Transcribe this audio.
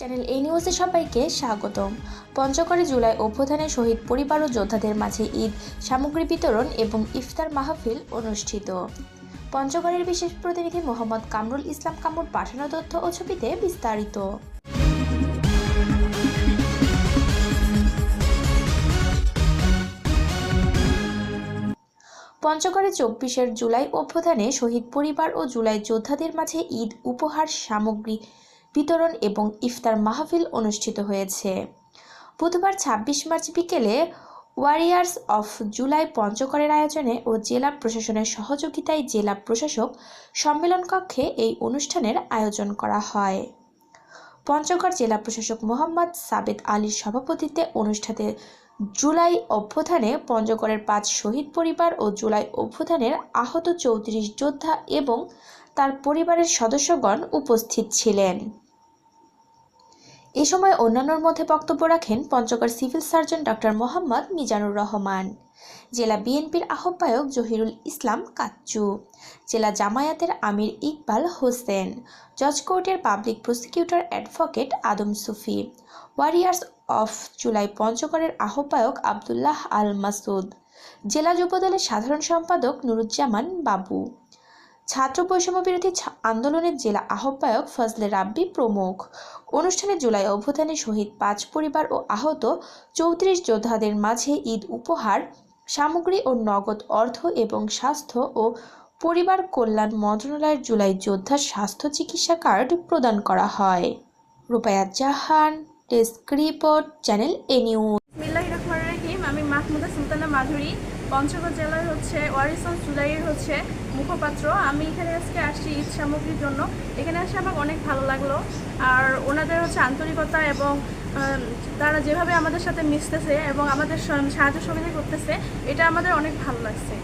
Channel এই নিউজে সবাইকে স্বাগতম। পঞ্চগড়ে জুলাই অভ্যুত্থানে শহীদ পরিবার ও যোদ্ধাদের মাঝে ঈদ, সামগ্রী বিতরণ এবং ইফতার মাহফিল অনুষ্ঠিত। পঞ্চগড়ের বিশেষ প্রতিনিধি মোহাম্মদ কামরুল ইসলাম কামরুল পাঠানো তথ্য ও ছবিতে বিস্তারিত। পঞ্চগড়ে চব্বিশের জুলাই অভ্যুত্থানে শহীদ পরিবার ও জুলাই যোদ্ধাদের মাঝে ঈদ, উপহার, সামগ্রী বিতরণ এবং ইফতার মাহফিল অনুষ্ঠিত হয়েছে। বুধবার ছাব্বিশ মার্চ বিকেলে ওয়ারিয়ার্স অফ জুলাই পঞ্চকরের আয়োজনে ও জেলা প্রশাসনের সহযোগিতায় জেলা প্রশাসক সম্মেলন কক্ষে এই অনুষ্ঠানের আয়োজন করা হয়। পঞ্চগড় জেলা প্রশাসক মোহাম্মদ সাবেদ আলীর সভাপতিত্বে অনুষ্ঠানে জুলাই অভ্যুত্থানে পঞ্চগড়ের পাঁচ শহীদ পরিবার ও জুলাই অভ্যুত্থানের আহত চৌত্রিশ যোদ্ধা এবং তার পরিবারের সদস্যগণ উপস্থিত ছিলেন। এ সময় অন্যান্যর মধ্যে বক্তব্য রাখেন Panchagarh civil surgeon doctor Mohammad Mizanur Rahman. জেলা বিএনপির আহ্বায়ক জহিরুল ইসলাম কাচ্চু। জেলা জামায়াতের আমির ইকবাল হোসেন। জজ কোর্টের public prosecutor advocate Adam Sufi. Warriors of July পঞ্চগড়ের আহ্বায়ক আবদুল্লাহ আল মাসুদ। জেলা যুবদলের সাধারণ সম্পাদক নুরুজ্জামান বাবু। ছাত্র বৈষম্য বিরোধী আন্দোলনের জেলা আহ্বায়ক ফজলে রাব্বি প্রমুখ। অনুষ্ঠানে জুলাই অভ্যুত্থানে শহীদ পাঁচ পরিবার ও আহত চৌত্রিশ যোদ্ধাদের মাঝে ঈদ উপহার, সামগ্রী ও নগদ অর্থ এবং স্বাস্থ্য ও পরিবার কল্যাণ মন্ত্রণালয়ের জুলাই যোদ্ধার স্বাস্থ্য চিকিৎসা কার্ড প্রদান করা হয়। Rupaya Jahan, desk report, channel A news. আমি মাহমুদা সুলতানা মাধুরী। পঞ্চগড় জেলার হচ্ছে ওয়ারিসন জুলাইয়ের হচ্ছে মুখপাত্র। আমি এখানে আজকে আসছি ঈদ সামগ্রীর জন্য। এখানে আসে আমার অনেক ভালো লাগল। আর ওনাদের হচ্ছে আন্তরিকতা এবং তারা যেভাবে আমাদের সাথে মিশতেছে এবং আমাদের সাহায্য সহযোগিতা করতেছে, এটা আমাদের অনেক ভালো লাগছে।